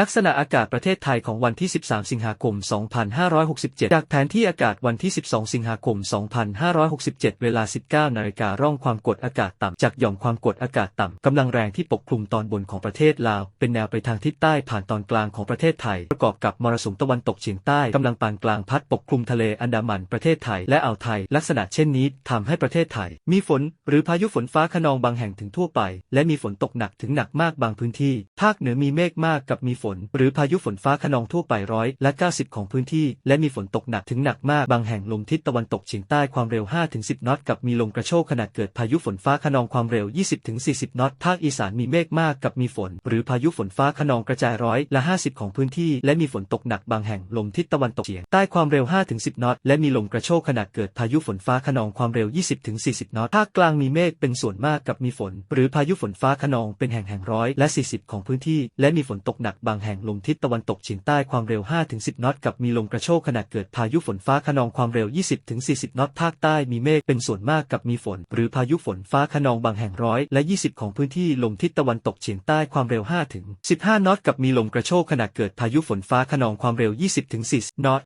ลักษณะอากาศประเทศไทยของวันที่ 13 สิงหาคม 2567 จากแผนที่อากาศวันที่ 12 สิงหาคม 2567 เวลา 19 นาฬิการ่องความกดอากาศต่ำ จากหย่อมความกดอากาศต่ำ กำลังแรงที่ปกคลุมตอนบนของประเทศลาว เป็นแนวไปทางทิศใต้ผ่านตอนกลางของประเทศไทย ประกอบกับมรสุมตะวันตกเฉียงใต้ กำลังปานกลางพัดปกคลุมทะเลอันดามันประเทศไทยและอ่าวไทย ลักษณะเช่นนี้ทำให้ประเทศไทย มีฝน หรือพายุฝนฟ้าขนองบางแห่งถึงทั่วไป และมีฝนตกหนักถึงหนักมากบางพื้นที่ ภาคเหนือมีเมฆมากกับมีฝน หรือพายุฝนฟ้าขนองทั่วไปร้อยและ 90 ของพื้นที่ และมีฝนตกหนักถึงหนักมากบางแห่งลมทิศตะวันตกเฉียงใต้ความเร็ว 5-10 นอตกับมีลมกระโชกขณะเกิดพายุฝนฟ้าขนองความเร็ว 20-40 นอตภาคอีสานมีเมฆมากกับมีฝน หรือพายุฝนฟ้าขนองกระจายร้อยละ 50 ของพื้นที่ และมีฝนตกหนักบางแห่งลมทิศตะวันตกเฉียงใต้ความเร็ว 5-10 นอตและมีลมกระโชกขณะเกิดพายุฝนฟ้าขนองความเร็ว 20-40 นอตภาคกลางมีเมฆเป็นส่วนมากกับมีฝน หรือพายุฝนฟ้าขนองเป็นแห่งแห่งร้อยและ 40 ของพื้นที่ และมีฝนตกหนักบางแห่งลมทิศตะวันตกเฉียงใต้ความเร็ว 5-10 นอตกับมีลมกระโชกขณะเกิดพายุฝนฟ้าขนองความเร็ว 20-40 นอตภาคใต้มีเมฆเป็นส่วนมากกับมีฝน หรือพายุฝนฟ้าขนองบางแห่งร้อยและ 20 ของพื้นที่ลมทิศตะวันตกเฉียงใต้ความเร็ว 5-15 นอตกับมีลมกระโชกขณะเกิดพายุฝนฟ้าขนองความเร็ว 20-40 นอต